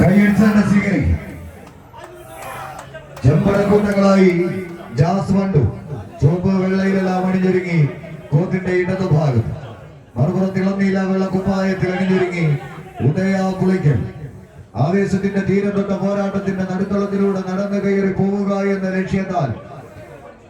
കൈയടിച്ചാണ് സ്വീകരിക്കുക. ചെമ്പടക്കൂട്ടങ്ങളായി ജാസ് വണ്ടു. ചുവപ്പ് വെള്ളയിലെല്ലാം അണിഞ്ഞൊരുങ്ങി കോത്തിന്റെ ഇടതു ഭാഗത്ത് മറുപുറത്ത് ഇളനീല വെള്ളക്കുപ്പായത്തിൽ അണിഞ്ഞൊരുങ്ങി ഉദയ കുളിക്കൽ. ആവേശത്തിന്റെ തീരത്തൊട്ട പോരാട്ടത്തിന്റെ നടുത്തളത്തിലൂടെ നടന്നു കയറി പോവുക എന്ന ലക്ഷ്യത്താൽ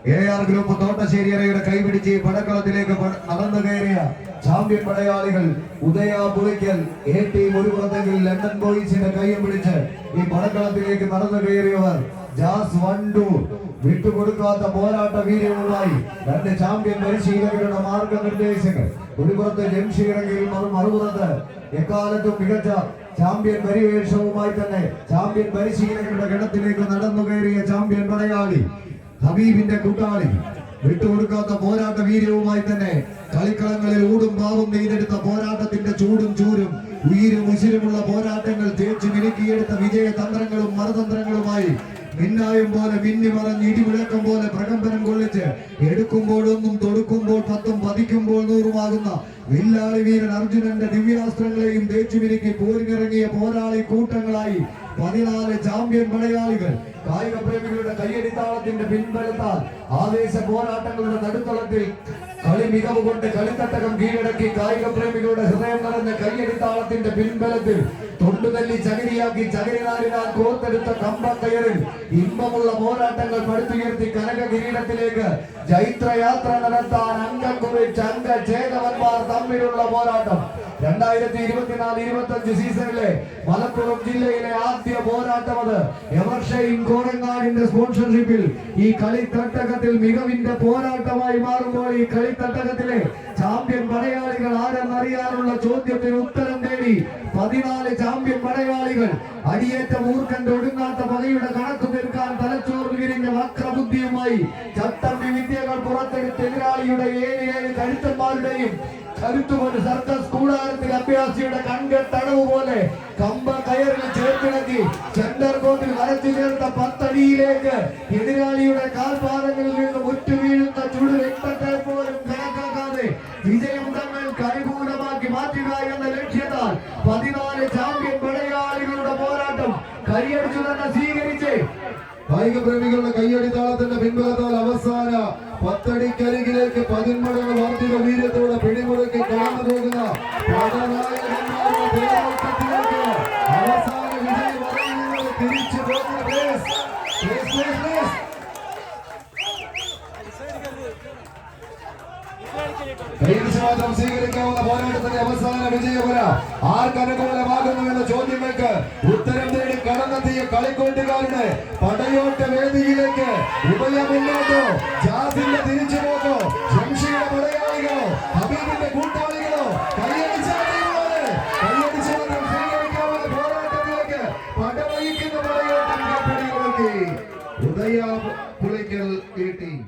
എ ആർ ഗ്രൂപ്പ് തോട്ടശ്ശേരിയറയുടെ കൈപിടിച്ച് പടക്കളത്തിലേക്ക് പട- നടന്നു കയറിയ ചാമ്പ്യൻ പടയാളികൾ ഉദയ പുളിക്കൽ എ ടീം ഒരു പുറത്തെങ്കിൽ ലണ്ടൻ ബോയ്സിന്റെ കൈയും പിടിച്ച് ഈ പടക്കളത്തിലേക്ക് നടന്നു കയറിയവർ ജാസ് വണ്ടു. വിട്ടുകൊടുക്കാത്ത പോരാട്ട വീര്യവുമായി രണ്ട് ചാമ്പ്യൻ പരിശീലകരുടെ മാർഗനിർദ്ദേശങ്ങൾ. ഒരു പുറത്ത് ജംഷീറെങ്കിൽ മറു മറുപുറത്ത് എക്കാലത്തും മികച്ച ചാമ്പ്യൻ പരിവേഷവുമായി തന്നെ ചാമ്പ്യൻ പരിശീലകരുടെ ഗണത്തിലേക്ക് നടന്നു കയറിയ ചാമ്പ്യൻ പടയാളി ഹബീബിന്റെ കൂട്ടാളി. വിട്ടുകൊടുക്കാത്ത പോരാട്ട വീര്യവുമായി തന്നെ കളിക്കളങ്ങളിൽ ഊടും പാവും നെയ്തെടുത്ത പോരാട്ടത്തിന്റെ ചൂടും ചൂരും ഉയരും ഉശിരുമുള്ള പോരാട്ടങ്ങൾ തേച്ചു മിനുക്കിയെടുത്ത വിജയ തന്ത്രങ്ങളും മറുതന്ത്രങ്ങളുമായി മിന്നായും പോലെ മിന്നി മറഞ്ഞ് ഇടിമുഴക്കം പോലെ പ്രകമ്പനം കൊള്ളിച്ച് എടുക്കുമ്പോഴൊന്നും തൊടുക്കുമ്പോൾ പത്തും പതിക്കുമ്പോൾ നൂറുമാകുന്ന വില്ലാളി വീരൻ അർജുനന്റെ ദിവ്യാസ്ത്രങ്ങളെയും തേച്ചു വിരുക്കി പോരിനിറങ്ങിയ പോരാളി കൂട്ടങ്ങളായി പതിനാല് ചാമ്പ്യൻ മലയാളികൾ. കായിക പ്രേമികളുടെ കയ്യടിത്താളത്തിന്റെ പിൻബലത്താൽ ആവേശ പോരാട്ടങ്ങളുടെ നടുത്തളത്തിൽ മികവ് കൊണ്ട് കളിത്തട്ടകം കീഴടക്കി കായിക പ്രേമികളുടെ ഹൃദയം നിറഞ്ഞ കയ്യടിത്താളത്തിന്റെ പിൻബലത്തിൽ തൊണ്ടുതല്ലി ചകിരിയാക്കി ചകിരിനാരിനാൽ കോർത്തെടുത്ത കമ്പക്കയറിൽ ഇമ്പമുള്ള പോരാട്ടങ്ങൾ പടുത്തുയർത്തി കനക കിരീടത്തിലേക്ക് ജൈത്രയാത്ര നടത്താൻ അംഗം കുറിച്ച് അംഗ ചേതവന്മാർ തമ്മിലുള്ള പോരാട്ടം. രണ്ടായിരത്തി ഇരുപത്തിനാല് ഇരുപത്തി അഞ്ച് സീസണിലെ മലപ്പുറം ജില്ലയിലെ ആദ്യ പോരാട്ടം അത്. എവർഷയും കോരങ്ങാടിന്റെ സ്പോൺസർഷിപ്പിൽ ഈ കളിത്തട്ടകത്തിൽ മികവിന്റെ പോരാട്ടമായി മാറുമ്പോൾ ഈ കളിത്തട്ടകത്തിലെ ചാമ്പ്യൻ പടയാളികൾ ആരെന്നറിയാനുള്ള ചോദ്യത്തിന് ഉത്തരം തേടി പതിനാല് ചാമ്പ്യൻ പടയാളികൾ അടിയേറ്റ മൂർഖന്റെ ഒടുങ്ങാത്ത പകയുടെ കണക്ക് തീർക്കാൻ തലച്ചോറിൽ വിരിഞ്ഞ വക്രബുദ്ധിയുമായി ചട്ടമ്പി വിദ്യകൾ പുറത്തെടുത്ത് എതിരാളിയുടെ ഏഴ് ഏഴ് കരുത്തന്മാരുടെയും കരുത്തുകൊണ്ട് സർക്കസ് കൂടാരത്തിൽ അഭ്യാസിയുടെ കൺകെട്ടടവ് പോലെ കമ്പ കയറിൽ ചേർത്തിണക്കി സെന്റർ കോർട്ടിൽ വരച്ചു ചേർത്ത പത്തടിയിലേക്ക് എതിരാളിയുടെ കാൽപാദങ്ങളിൽ നിന്ന് മുറ്റു വീഴുന്ന ചുടു രക്തത്തെ പോലും കണക്കാക്കാതെ വിജയം തങ്ങൾ കരികൂലമാക്കി മാറ്റുക എന്ന ലക്ഷ്യത്താൽ പതിനാല് ചാമ്പ്യൻ പടയാളികളുടെ പോരാട്ടം കരിയടിച്ചു തന്നെ സ്വീകരിച്ച് കായിക പ്രേമികളുടെ കയ്യടിത്താളത്തിന്റെ പിൻബലത്താൽ അവസാന പത്തടിക്കരികിലേക്ക് പതിന്മടങ്ങ് വർദ്ധിത വീര്യത്തോടെ പിടിമുറുക്കി കടന്നു പോകുന്ന അവസാന വിജയ തിരിച്ചു പോകുന്ന ഗ്രേസ്. Grace, grace, grace. കൈവശം സ്വീകരിക്കാവുന്ന പോരാട്ടത്തിന്റെ അവസാന വിജയപുര ആർക്ക് എന്ന ചോദ്യങ്ങൾക്ക് ഉത്തരം കളിക്കൂട്ടുകാരുടെ പടയോട്ട വേദിയിലേക്ക് ഉഭയ മുന്നോട്ടോ ജാസിന്റെ തിരിച്ചുപോക്കോ ജംഷിയുടെ പടയാളികളോ ഹബീബിന്റെ കൂട്ടാളികളോ കൈയടിച്ചു മാത്രം സ്വീകരിക്കാവുന്ന പോരാട്ടത്തിലേക്ക് പടവഹിക്കുന്ന പടയോട്ടം ഉദയ പുളിക്കൽ ഈ ടീം.